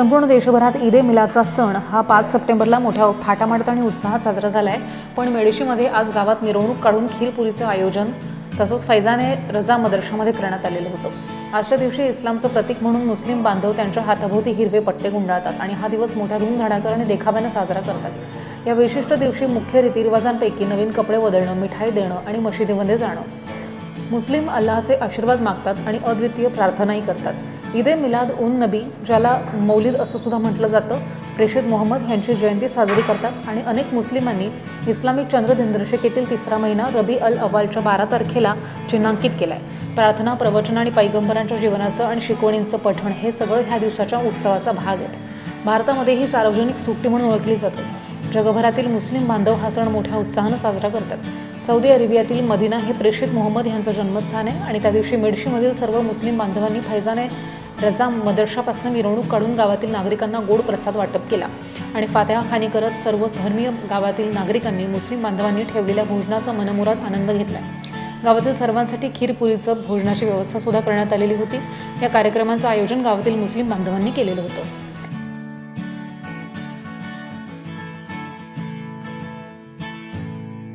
संपूर्ण देशभरात ईद ए मिलादचा सण हा पाच सप्टेंबरला मोठ्या थाटामाटात आणि उत्साहात साजरा झाला आहे पण मेडशीमध्ये आज गावात मिरवणूक काढून खीरपुरीचं आयोजन तसंच फैजाने रजा मदरशामध्ये करण्यात आलेलं होतं. आजच्या दिवशी इस्लामचं प्रतीक म्हणून मुस्लिम बांधव त्यांच्या हाताभोवती हिरवे पट्टे गुंडाळतात आणि हा दिवस मोठ्या धूमधडाकर आणि देखाव्यानं साजरा करतात. या विशिष्ट दिवशी मुख्य रीतिरिवाजांपैकी नवीन कपडे बदलणं मिठाई देणं आणि मशिदीमध्ये जाणं. मुस्लिम अल्लाहचे आशीर्वाद मागतात आणि अद्वितीय प्रार्थनाही करतात. ईद ए मिलाद उन नबी ज्याला मौलिद असं सुद्धा म्हटलं जातं. प्रेषित मोहम्मद यांची जयंती साजरी करतात आणि अनेक मुस्लिमांनी इस्लामिक चंद्र दिनदर्शिकेतील तिसरा महिना रबी अल अव्वालच्या बारा तारखेला चिन्हांकित केला आहे प्रार्थना प्रवचन आणि पैगंबरांच्या जीवनाचं आणि शिकवणींचं पठण हे सगळं ह्या दिवसाच्या उत्सवाचा भाग आहेत. भारतामध्ये ही सार्वजनिक सुट्टी म्हणून ओळखली जाते. जगभरातील मुस्लिम बांधव हा सण मोठ्या उत्साहानं साजरा करतात. सौदी अरेबियातील मदिना हे प्रेषित मोहम्मद यांचं जन्मस्थान आहे आणि त्या दिवशी मेडशीमधील सर्व मुस्लिम बांधवांनी फैजाने रजा मदरशापासून मिरवणूक काढून गावातील नागरिकांना गोड प्रसाद वाटप केला. आणि फात्या खानी करत सर्व धर्मीय गावातील नागरिकांनी मुस्लिम बांधवांनी ठेवलेल्या भोजनाचा मनमुराद आनंद घेतला गावातील सर्वांसाठी खीरपुरीचं भोजनाची व्यवस्था सुद्धा करण्यात आलेली होती. या कार्यक्रमाचं आयोजन गावातील मुस्लिम बांधवांनी केलेलं होतं.